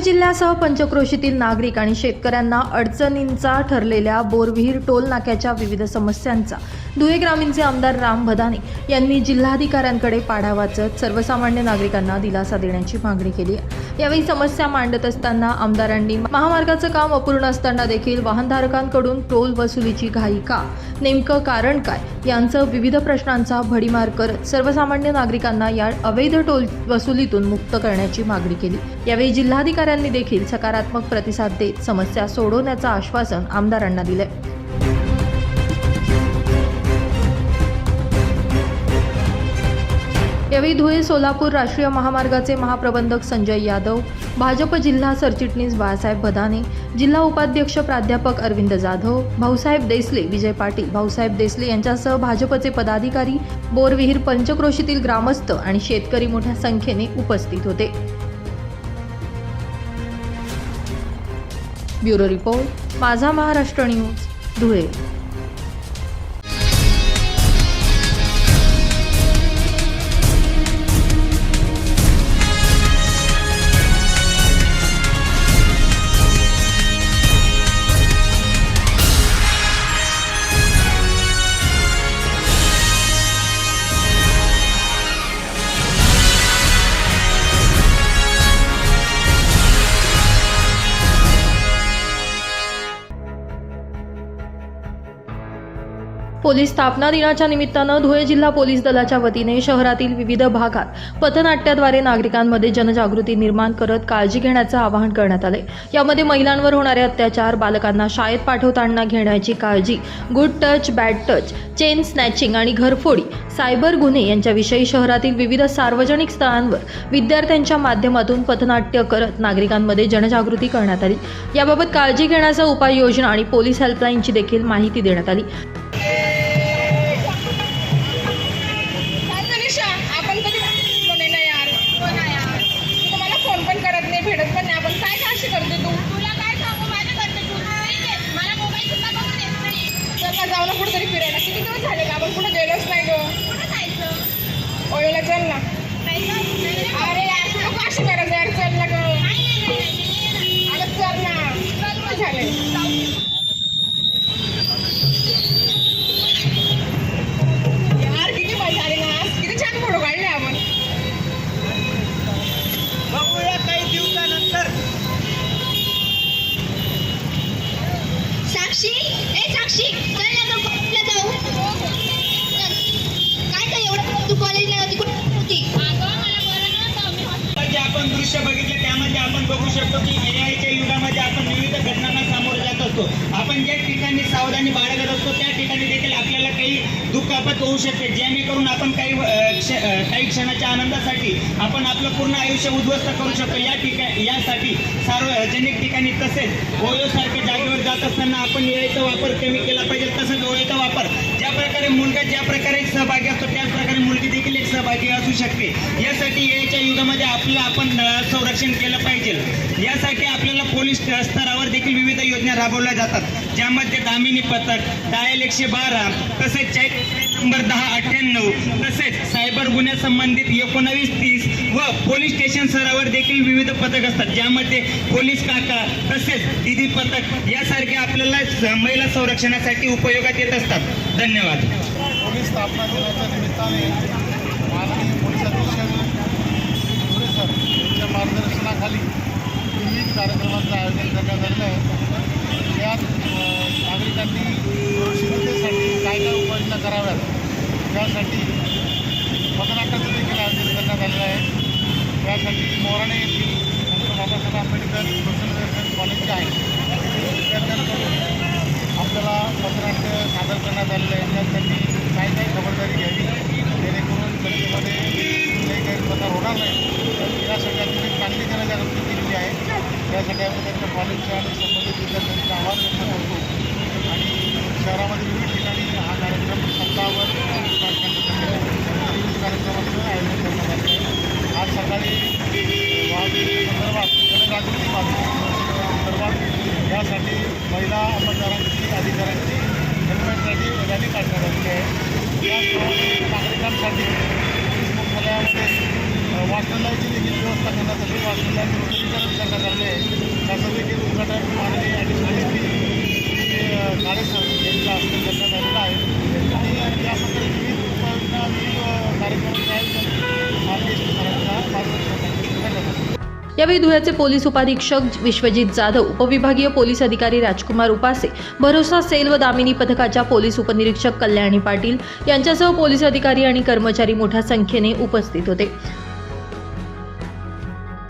जिल्ह्यासह पंचक्रोशीतील नागरिक आणि शेतकऱ्यांना अडचणींचा ठरलेल्या बोरविहीर टोल नाक्याच्या विविध समस्यांचा धुळे ग्रामीणचे आमदार राम भदाने यांनी जिल्हाधिकाऱ्यांकडे पाढा वाचत सर्वसामान्य नागरिकांना दिलासा देण्याची मागणी केली आहे. यावेळी समस्या मांडत असताना आमदारांनी महामार्गाचं काम अपूर्ण असताना देखील वाहनधारकांकडून टोल वसुलीची घाई का? नेमकं कारण काय? यांचं विविध प्रश्नांचा भडीमार करत सर्वसामान्य नागरिकांना या अवैध टोल वसुलीतून मुक्त करण्याची मागणी केली. यावेळी जिल्हाधिकाऱ्यांनी देखील सकारात्मक प्रतिसाद देत समस्या सोडवण्याचं आश्वासन आमदारांना दिलं यावेळी धुळे सोलापूर राष्ट्रीय महामार्गाचे महाप्रबंधक संजय यादव भाजप जिल्हा सरचिटणीस बाळासाहेब बदाने जिल्हा उपाध्यक्ष प्राध्यापक अरविंद जाधव भाऊसाहेब देसले विजय पाटील भाऊसाहेब देसले यांच्यासह भाजपचे पदाधिकारी बोरविहीर पंचक्रोशीतील ग्रामस्थ आणि शेतकरी मोठ्या संख्येने उपस्थित होते. ब्युरो रिपोर्ट माझा महाराष्ट्र न्यूज धुळे. पोलीस स्थापना दिनाच्या निमित्तानं धुळे जिल्हा पोलीस दलाच्या वतीने शहरातील विविध भागात पथनाट्याद्वारे नागरिकांमध्ये जनजागृती निर्माण करत काळजी घेण्याचं आवाहन करण्यात आले यामध्ये महिलांवर होणारे अत्याचार बालकांना शाळेत पाठवताना घेण्याची काळजी good touch bad touch chain snatching आणि घरफोडी सायबर गुन्हे यांच्याविषयी शहरातील विविध सार्वजनिक स्थळांवर विद्यार्थ्यांच्या माध्यमातून पथनाट्य करत नागरिकांमध्ये जनजागृती करण्यात आली. याबाबत काळजी घेण्याच्या उपाययोजना आणि पोलीस हेल्पलाईनची देखील माहिती देण्यात आली. जाऊ ना कुठेतरी फिरायला. किती दिवस झाले का आपण कुठे गेलोच नाही गं. कुठं जायचं? ओळीला चल ना. अरे यार अशी करत यार चल ना गं. अगं चल ना. कुठं झाले यार किती मजा आली ना. किती छान फोटो काढले आपण. बघूया काही दिवसानंतर. साक्षी ए साक्षी चल. बघू शकतो की एआयच्या युगामध्ये आपण विविध घटनांना सामोरे जात असतो. आपण ज्या ठिकाणी सावधानी बाळगत असतो त्या ठिकाणी देखील आपल्याला काही दुखापत होऊ शकते. जेणेकरून आपण काही काही क्षणाच्या आनंदासाठी आपण आपलं पूर्ण आयुष्य उद्ध्वस्त करू शकतो. या ठिकाणी यासाठी सार्वजनिक ठिकाणी तसेच ओयोसारख्या जागेवर जात असताना आपण एआयचा वापर कमी केला पाहिजे. तसंच ओयोचा वापर ज्या प्रकारे मुलगा ज्या प्रकारे सहभागी असतो त्याच प्रकारे मुलगी देखील एक सहभागी असू शकते. यासाठी याच्या युगामध्ये आपलं आपण संरक्षण केलं पाहिजे. यासाठी आपल्याला पोलीस स्तरावर देखील विविध योजना राबवल्या जातात. ज्यामध्ये दामिनी पथक डायल एकशे बारा तसेच चैत नंबर दहा अठ्ठ्याण्णव तसेच सायबर गुन्ह्यासंबंधित एकोणावीस तीस व पोलीस स्टेशन स्तरावर देखील विविध पथक असतात. ज्यामध्ये पोलीस काका तसेच दिदी पथक यासारखे आपल्याला महिला संरक्षणासाठी उपयोगात येत असतात. धन्यवाद. पोलीस स्थापना दिनाच्या निमित्ताने माननीय पोलीस अधीक्षक सर यांच्या मार्गदर्शनाखाली कार्यक्रमाचं आयोजन करण्यात आलेलं आहे. त्यात नागरिकांनी सुरक्षिततेसाठी काय काय उपाययोजना कराव्यात त्यासाठी पथनाट्याचं देखील आयोजन करण्यात आलेलं आहे. त्यासाठी मोराणे येथील डॉक्टर बाबासाहेब आंबेडकर सोशल कॉलेजचे कॉलेज जे आहे. विद्यार्थ्यांकडून आपल्याला पथनाट्य सादर करण्यात आलेलं आहे. त्यासाठी काय काय खबरदारी घ्यावी जेणेकरून जनतेमध्ये काही गैरप्रकार होणार नाही. यासाठी आपण एक चांगली जनजागृती आहे त्यासाठी आपण त्यांच्या कॉलेजच्या आणि संबंधित विद्यार्थ्यांचा आवाज व्यक्त करतो आणि शहरामध्ये विविध ठिकाणी हा कार्यक्रम सप्ताहावर विविध कार्यक्रमाचं आयोजन करण्यात आलेलं आज सकाळी वाहतुकीसंदर्भात जनजागृती वाहतुकी यासाठी महिला अंमलदारांची अधिकाऱ्यांची हेल्मेटसाठी रॅली काढण्यात आलेली आहे. या नागरिकांसाठी पोलीस मुख्यालयामध्ये वाचनालयाची देखील व्यवस्था करण्यासाठी वाचनालयाचे नूतनीकरण करण्यात आले त्याचं देखील उद्घाटन माननीय ॲडिशनल एस कार्यक्रम यांच्या हस्ते करण्यात आलेला आहे आणि या प्रकारे विविध उपाययोजना विविध कार्यक्रम आयोजन माननीय एस पी सरांच्या मार्गदर्शनाखाली यावेळी धुळ्याचे पोलीस उपाधीक्षक विश्वजित जाधव उपविभागीय पोलीस अधिकारी राजकुमार उपासे भरोसा सेल व दामिनी पथकाच्या पोलीस उपनिरीक्षक कल्याणी पाटील यांच्यासह पोलीस अधिकारी आणि कर्मचारी मोठ्या संख्येने उपस्थित होते.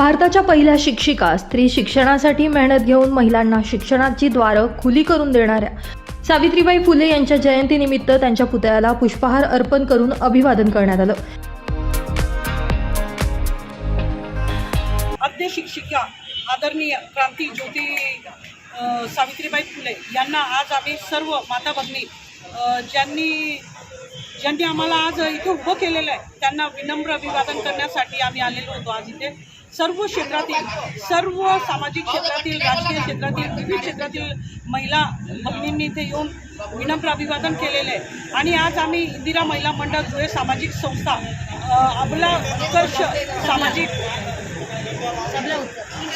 भारताच्या पहिल्या शिक्षिका स्त्री शिक्षणासाठी मेहनत घेऊन महिलांना शिक्षणाची द्वारं खुली करून देणाऱ्या सावित्रीबाई फुले यांच्या जयंतीनिमित्त त्यांच्या पुतळ्याला पुष्पहार अर्पण करून अभिवादन करण्यात आलं. आद्य शिक्षिका आदरणीय क्रांती ज्योती सावित्रीबाई फुले यांना आज आम्ही सर्व माता भगिनी ज्यांनी ज्यांनी आम्हाला आज इथे उभं केलेलं आहे त्यांना विनम्र अभिवादन करण्यासाठी आम्ही आलेलो होतो आज इथे. सर्व क्षेत्रातील सर्व सामाजिक क्षेत्रातील राजकीय क्षेत्रातील विविध क्षेत्रातील महिला भगिनींनी इथे येऊन विनम्र अभिवादन केलेलं आहे. आणि आज आम्ही इंदिरा महिला मंडळ धुळे सामाजिक संस्था आपला अबला उत्कर्ष सामाजिक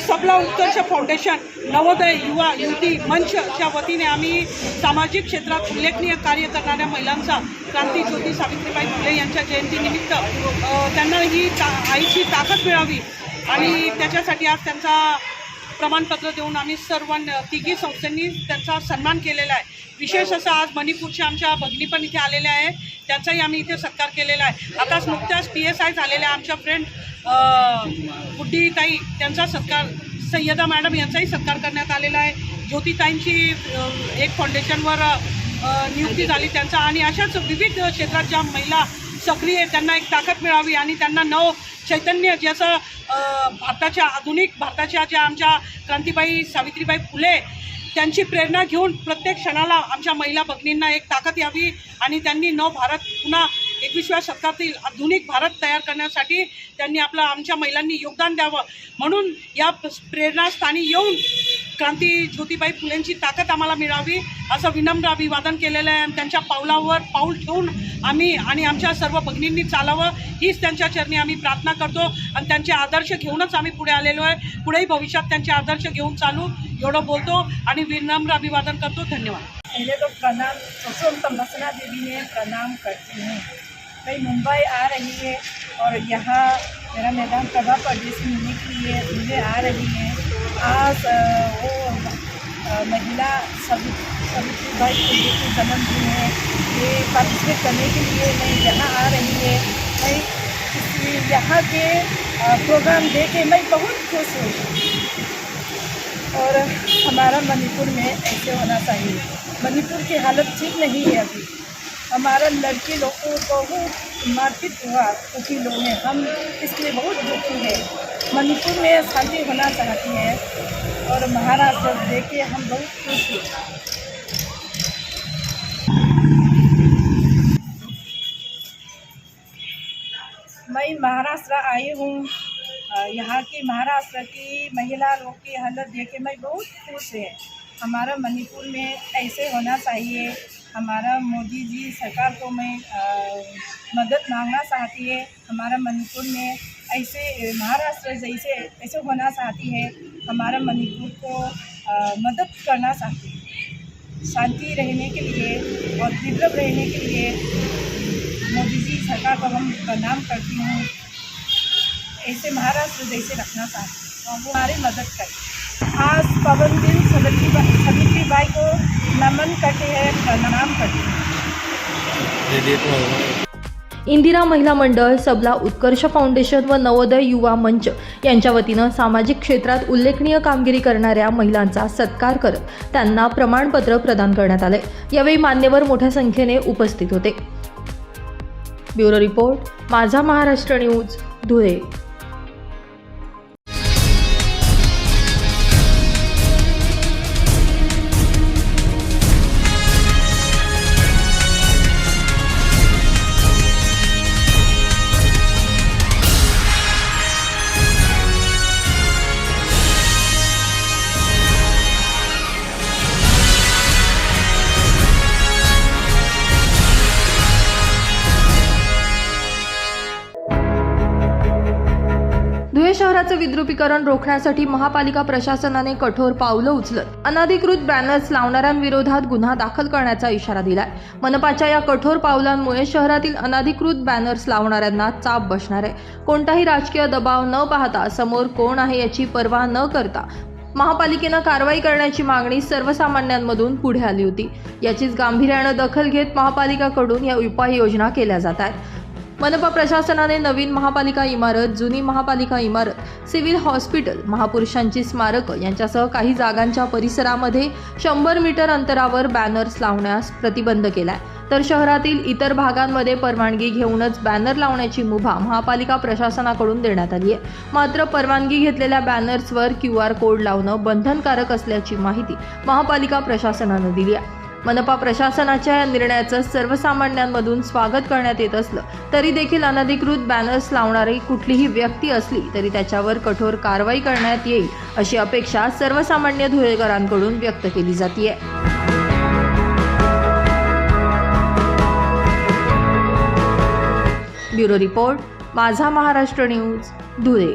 सबला उत्कर्ष फाउंडेशन नवोदय युवा युवती मंचच्या वतीने आम्ही सामाजिक क्षेत्रात उल्लेखनीय कार्य करणाऱ्या महिलांचा क्रांती ज्योती सावित्रीबाई फुले यांच्या जयंतीनिमित्त त्यांना ही ता आईची ताकद मिळावी आणि त्याच्यासाठी आज त्यांचा प्रमाणपत्र देऊन आम्ही सर्व तिघी संस्थांनी त्यांचा सन्मान केलेला आहे. विशेष असं आज मणिपूरच्या आमच्या भगिनी पण इथे आलेल्या आहे त्यांचाही आम्ही इथे सत्कार केलेला आहे. आताच नुकत्याच पी एस आय झालेल्या आमच्या फ्रेंड बुड्डीताई त्यांचा सत्कार सय्यदा मॅडम यांचाही सत्कार करण्यात आलेला आहे. ज्योतिताईंची एक फाउंडेशनवर नियुक्ती झाली त्यांचा. आणि अशाच विविध क्षेत्रात ज्या महिला सक्रिय त्यांना एक ताकद मिळावी आणि त्यांना नव चैतन्य ज्याचं भारताच्या आधुनिक भारताच्या ज्या आमच्या क्रांतीबाई सावित्रीबाई फुले त्यांची प्रेरणा घेऊन प्रत्येक क्षणाला आमच्या महिला भगिनींना एक ताकद यावी आणि त्यांनी नव भारत पुन्हा एकविसव्या शतकातील आधुनिक भारत तयार करण्यासाठी त्यांनी आपलं आमच्या महिलांनी योगदान द्यावं. म्हणून या प्रेरणास्थानी येऊन क्रांती ज्योतिबाई फुलेंची ताकद आम्हाला मिळावी असं विनम्र अभिवादन केलेलं आहे. आणि त्यांच्या पावलावर पाऊल ठेवून आम्ही आणि आमच्या सर्व भगिनींनी चालावं हीच त्यांच्या चरणी आम्ही प्रार्थना करतो. आणि त्यांचे आदर्श घेऊनच आम्ही पुढे आलेलो आहे. पुढेही भविष्यात त्यांचे आदर्श घेऊन चालू एवढं बोलतो आणि विनम्र अभिवादन करतो. धन्यवाद. पहले तो प्रणाम कुसुम तमसना देवी ने प्रणाम करती. हूँ मैं मुंबई आ रही है और यहाँ मेरा मैदान प्रभा में मिलने के लिए मुझे आ रही है। आज वो महिला सवि सावित्रीबाई फुले की जन्मदिन है। ये पार्टिसिपेट करने के लिए मैं यहाँ आ रही है। मैं यहाँ के प्रोग्राम देख के मैं बहुत खुश हूँ। और हमारा मणिपुर में ऐसे होना चाहिए। मणिपुर की हालत ठीक नहीं है अभी। हमारा लड़की लोग को बहुत मारपीट हुआ दुखी लोग हैं हम इसके लिए बहुत दुखी हैं। मणिपुर में शांति होना चाहती है और महाराष्ट्र देख के हम बहुत खुश हैं। मैं महाराष्ट्र आई हूँ। यहाँ की महाराष्ट्र की महिला लोग की हालत देख के मैं बहुत खुश है। हमारा मणिपुर में ऐसे होना चाहिए। हमारा मोदी जी सरकार को मैं मदद मांगना चाहती है। हमारा मणिपुर में ऐसे महाराष्ट्र जैसे ऐसे होना चाहती है। हमारा मणिपुर को अ, मदद करना चाहती है। शांति रहने के लिए और विप्लव रहने के लिए मोदी जी सरकार को हम प्रणाम करती हूँ। ऐसे महाराष्ट्र जैसे रखना चाहती हूँ। हमारी मदद करें। आज पवन दिन सवित्री बाई को नमन करते हैं प्रणाम करते हैं। इंदिरा महिला मंडळ सबला उत्कर्ष फाउंडेशन व नवोदय युवा मंच यांच्या वतीनं सामाजिक क्षेत्रात उल्लेखनीय कामगिरी करणाऱ्या महिलांचा सत्कार करत त्यांना प्रमाणपत्र प्रदान करण्यात आले यावेळी मान्यवर मोठ्या संख्येने उपस्थित होते. ब्युरो रिपोर्ट माझा महाराष्ट्र न्यूज धुळे धुळे. शहराचं रोखण्यासाठी महापालिका प्रशासनाने कठोर पावलं उचलत अनधिकृत बॅनर्स लावणाऱ्यांविरोधात गुन्हा दाखल करण्याचा इशारा दिलाय. मनपाच्या या कठोर पावलांमुळे शहरातील अनधिकृत बॅनर्स लावणाऱ्यांना चाप बसणार आहे. कोणताही राजकीय दबाव न पाहता समोर कोण आहे याची पर्वा न करता महापालिकेनं कारवाई करण्याची मागणी सर्वसामान्यांमधून पुढे आली होती. याचीच गांभीर्यानं दखल घेत महापालिकाकडून या उपाययोजना केल्या जात आहेत. मनपा प्रशासनाने नवीन महापालिका इमारत जुनी महापालिका इमारत सिव्हिल हॉस्पिटल महापुरुषांची स्मारकं यांच्यासह काही जागांच्या परिसरामध्ये शंभर मीटर अंतरावर बॅनर्स लावण्यास प्रतिबंध केलाय. तर शहरातील इतर भागांमध्ये परवानगी घेऊनच बॅनर लावण्याची मुभा महापालिका प्रशासनाकडून देण्यात आली आहे. मात्र परवानगी घेतलेल्या बॅनर्सवर क्यू आर कोड लावणं बंधनकारक असल्याची माहिती महापालिका प्रशासनानं दिली आहे. मनपा प्रशासनाच्या या निर्णयाचं सर्वसामान्यांमधून स्वागत करण्यात येत असलं तरी देखील अनधिकृत बॅनर्स लावणारी कुठलीही व्यक्ती असली तरी त्याच्यावर कठोर कारवाई करण्यात येईल अशी अपेक्षा सर्वसामान्य धुळेकरांकडून व्यक्त केली जाते ब्युरो रिपोर्ट माझा महाराष्ट्र न्यूज धुळे.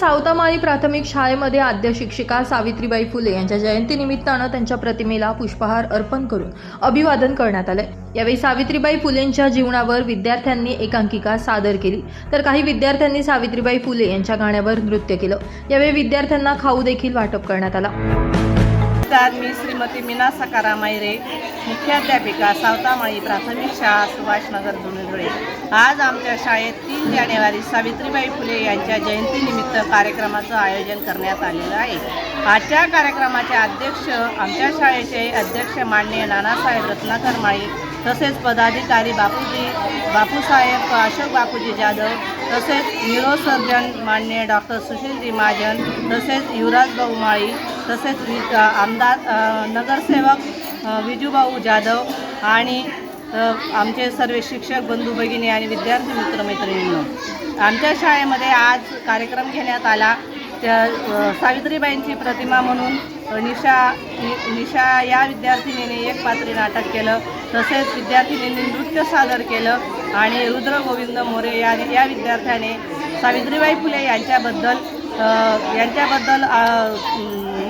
सावतामाळी प्राथमिक शाळेमध्ये आद्य शिक्षिका सावित्रीबाई फुले यांच्या जयंतीनिमित्तानं त्यांच्या प्रतिमेला पुष्पहार अर्पण करून अभिवादन करण्यात आलंय. यावेळी सावित्रीबाई फुलेंच्या जीवनावर विद्यार्थ्यांनी एकांकिका सादर केली. तर काही विद्यार्थ्यांनी सावित्रीबाई फुले यांच्या गाण्यावर नृत्य केलं. यावेळी विद्यार्थ्यांना खाऊ देखील वाटप करण्यात आला. नमस्कार मी श्रीमती मीना सकाराम मायरे मुख्याध्यापिका सावतामाळी प्राथमिक शाळा सुभाषनगर धुळे आज आमच्या शाळेत तीन जानेवारी सावित्रीबाई फुले यांच्या जयंतीनिमित्त कार्यक्रमाचं आयोजन करण्यात आलेलं आहे. आजच्या कार्यक्रमाचे अध्यक्ष आमच्या शाळेचे अध्यक्ष माननीय नानासाहेब रत्नाकर माळी तसेच पदाधिकारी बापूजी बापूसाहेब अशोक बापूजी जाधव तसेच न्यूरोसर्जन मान्य डॉक्टर सुशीलजी महाजन तसेच युवराजभाऊ माळी तसेच वि- आमदार नगरसेवक विजूभाऊ जाधव आणि आमचे सर्व शिक्षक बंधू भगिनी आणि विद्यार्थी मित्रमैत्रिणींनो. आमच्या शाळेमध्ये आज कार्यक्रम घेण्यात आला. त्या सावित्रीबाईंची प्रतिमा म्हणून निशा नि- निशा या विद्यार्थिनीने एक पात्री नाटक केलं तसेच विद्यार्थिनींनी नृत्य सादर केलं आणि रुद्र गोविंद मोरे या या विद्यार्थ्याने सावित्रीबाई फुले यांच्याबद्दल यांच्याबद्दल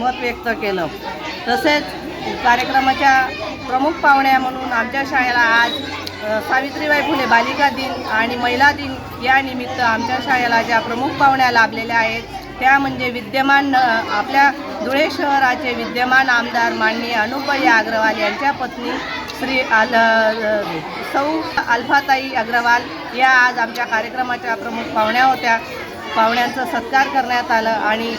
मत व्यक्त केलं. तसेच कार्यक्रमाच्या प्रमुख पाहुण्या म्हणून आमच्या शाळेला आज सावित्रीबाई फुले बालिका दिन आणि महिला दिन या निमित्त आमच्या शाळेला ज्या प्रमुख पाहुण्या लाभलेल्या आहेत त्या म्हणजे विद्यमान आपल्या धुळे शहराचे विद्यमान आमदार माननीय अनुपई अग्रवाल यांच्या पत्नी श्री आल सौ अल्फाताई अग्रवाल या आज आमच्या कार्यक्रमाच्या प्रमुख पाहुण्या होत्या. पाहुण्यांचा सत्कार करण्यात आलं आणि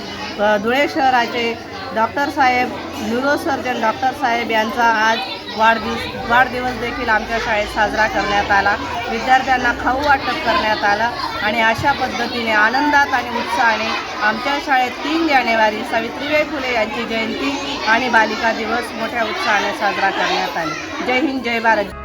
धुळे शहराचे डॉक्टर साहेब न्यूरोसर्जन डॉक्टर साहेब यांचा आज वाढदिवस वाढदिवस देखील आमच्या शाळेत साजरा करण्यात आला. विद्यार्थ्यांना खाऊ वाटप करण्यात आलं आणि अशा पद्धतीने आनंदात आणि उत्साहाने आमच्या शाळेत तीन जानेवारी सावित्रीबाई फुले यांची जयंती आणि बालिका दिवस मोठ्या उत्साहाने साजरा करण्यात आले. जय हिंद जय भारत.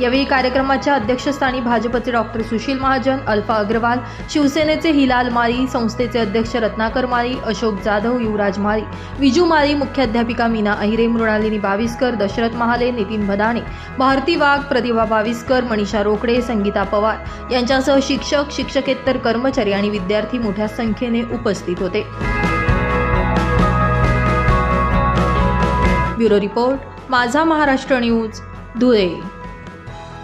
यावेळी कार्यक्रमाच्या अध्यक्षस्थानी भाजपचे डॉक्टर सुशील महाजन अल्फा अग्रवाल शिवसेनेचे हिलाल माळी संस्थेचे अध्यक्ष रत्नाकर माळी अशोक जाधव युवराज माळी विजू माळी मुख्याध्यापिका मीना अहिरे मृणालिनी बाविस्कर दशरथ महाले नितीन भदाणे भारती वाघ प्रतिभा बाविस्कर मनीषा रोकडे संगीता पवार यांच्यासह शिक्षक शिक्षकेतर कर्मचारी आणि विद्यार्थी मोठ्या संख्येने उपस्थित होते. ब्युरो रिपोर्ट माझा महाराष्ट्र न्यूज धुळे.